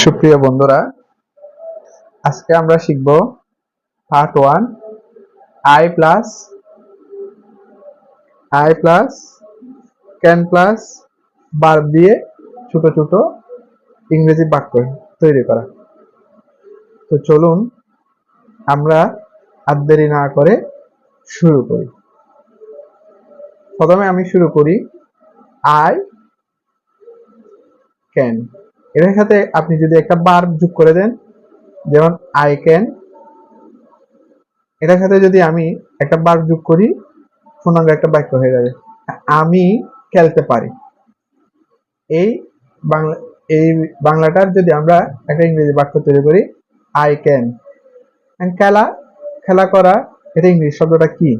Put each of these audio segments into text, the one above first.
সুপ্রিয় বন্ধুরা, আজকে আমরা শিখব part one I plus I plus can plus বার দিয়ে ছোট ছোট ইংরেজি বাক্য তৈরি করা। তো চলুন আমরা আর দেরি না করে শুরু করি। প্রথমে আমি শুরু করি আই ক্যান এটার সাথে আপনি যদি একটা বার যোগ করে দেন, যেমন আই ক্যান এটার সাথে যদি আমি একটা বার যোগ করি, পূর্ণাঙ্গ একটা বাক্য হয়ে যাবে। আমি খেলতে পারি। এই বাংলা, এই বাংলাটার যদি আমরা একটা ইংরেজি বাক্য তৈরি করি আই ক্যান খেলা খেলা করা, এটা ইংরেজি শব্দটা কি?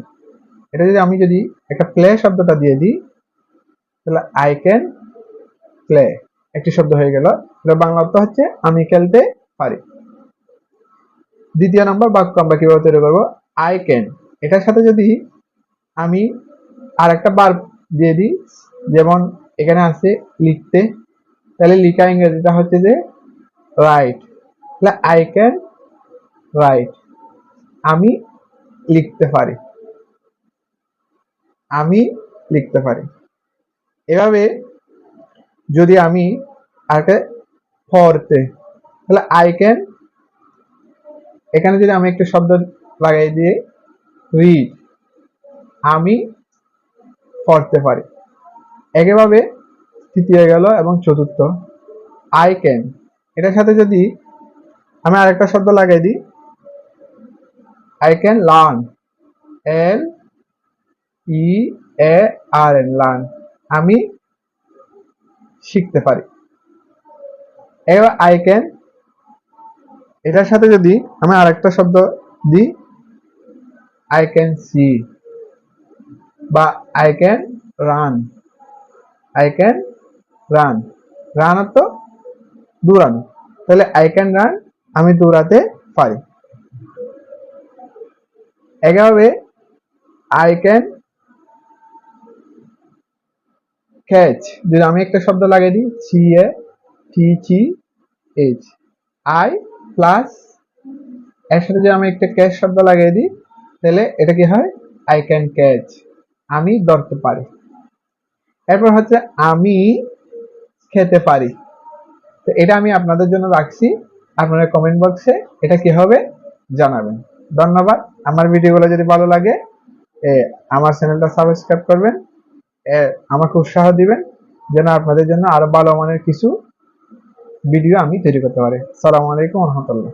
এটা যদি আমি যদি একটা প্লে শব্দটা দিয়ে দিই, তাহলে আই ক্যান প্লে একটি শব্দ হয়ে গেল। এটা বাংলা অর্থ হচ্ছে, আমি খেলতে পারি। দ্বিতীয় নম্বর বাক্য আমরা কীভাবে তৈরি করব? আই ক্যান এটার সাথে যদি আমি আর একটা বার দিয়ে দিই, যেমন এখানে আছে লিখতে, তাহলে লিখা ইংরেজিটা হচ্ছে যে রাইট তাহলে আই ক্যান রাইট আমি লিখতে পারি। আমি লিখতে পারি। এভাবে যদি আমি আরেকটা পড়তে তাহলে আই ক্যান এখানে যদি আমি একটা শব্দ লাগাই দিয়ে রিড আমি পড়তে পারি। একইভাবে তৃতীয় গেল এবং চতুর্থ আই ক্যান এটার সাথে যদি আমি আরেকটা শব্দ লাগাই দিই I can learn L E A R N learn আমি শিখতে পারি। এবার আই ক্যান এটার সাথে যদি আমি আরেকটা শব্দ দিই আই ক্যান সি বা I can run I can run run অর্থ দৌড়ানো। তাহলে আই ক্যান রান আমি দৌড়াতে পারি। এভাবে আই ক্যান ক্যাচ যদি আমি একটা শব্দ লাগিয়ে দিই C A T T H I plus এর সাথে যদি আমি একটা ক্যাচ শব্দ লাগিয়ে দিই, তাহলে এটা কি হয়? আই ক্যান ক্যাচ আমি ধরতে পারি। এরপর হচ্ছে আমি খেতে পারি। তো এটা আমি আপনাদের জন্য রাখছি। আপনারা কমেন্ট বক্সে এটা কি হবে জানাবেন। ধন্যবাদ। আমার ভিডিওগুলো যদি ভালো লাগে আমার চ্যানেলটা সাবস্ক্রাইব করবেন। আমাকে উৎসাহ দিবেন যেন আপনাদের জন্য আরও ভালো মানের কিছু ভিডিও আমি তৈরি করতে পারি। সালামু আলাইকুম রহমতুল্লাহ।